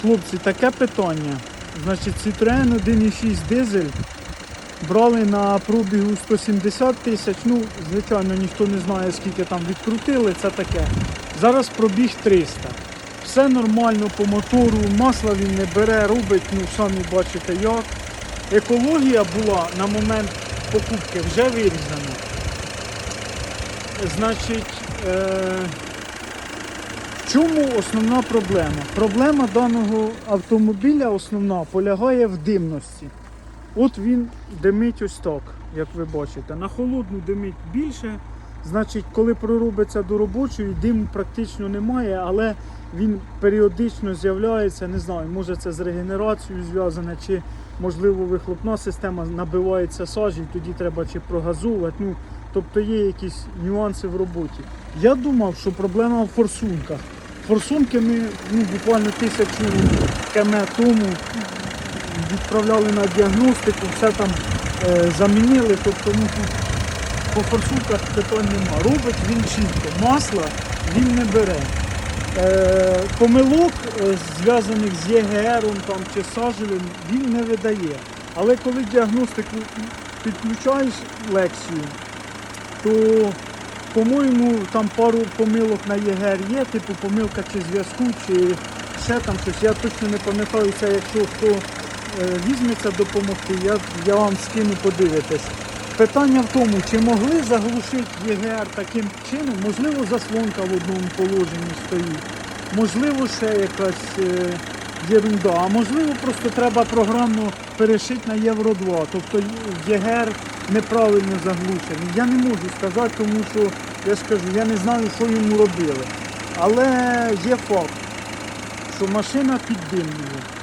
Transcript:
Хлопці, таке питання. Значить, Citroen 1.6 дизель брали на пробігу 170 тисяч. Ну, звичайно, ніхто не знає, скільки там відкрутили, це таке. Зараз пробіг 300. Все нормально по мотору, масла він не бере, робить, ну самі бачите як. Екологія була на момент покупки вже вирізана. Значить, е- чому основна проблема? Проблема даного автомобіля основна полягає в димності. От він димить ось так, як ви бачите. На холодну димить більше. Значить, коли проробиться до робочої, диму практично немає, але він періодично з'являється. Не знаю, може це з регенерацією зв'язане, чи можливо вихлопна система набивається сажі, тоді треба чи прогазовувати. Ну, тобто є якісь нюанси в роботі. Я думав, що проблема в форсунках. Форсунки ми ну, буквально тисячу км тому відправляли на діагностику, все там е, замінили, тобто ну, по форсунках питань нема. Робить він чітко, масла він не бере. Е, помилок, е, зв'язаних з ЄГР там, чи сажевим, він не видає. Але коли діагностику підключаєш лекцію, то, по-моєму, там пару помилок на ЄГР є, типу помилка чи зв'язку, чи ще там щось. Я точно не пам'ятаю це, якщо хто е, візьметься допомогти, я, я вам скину подивитись. Питання в тому, чи могли заглушити ЄГР таким чином, можливо, заслонка в одному положенні стоїть, можливо, ще якась е, єрунда, а можливо, просто треба програмно перешити на Євро 2. Тобто ЄГР неправильно заглушений. Я не можу сказати, тому що я ж я не знаю, що йому робили. Але є факт, що машина піддимлює.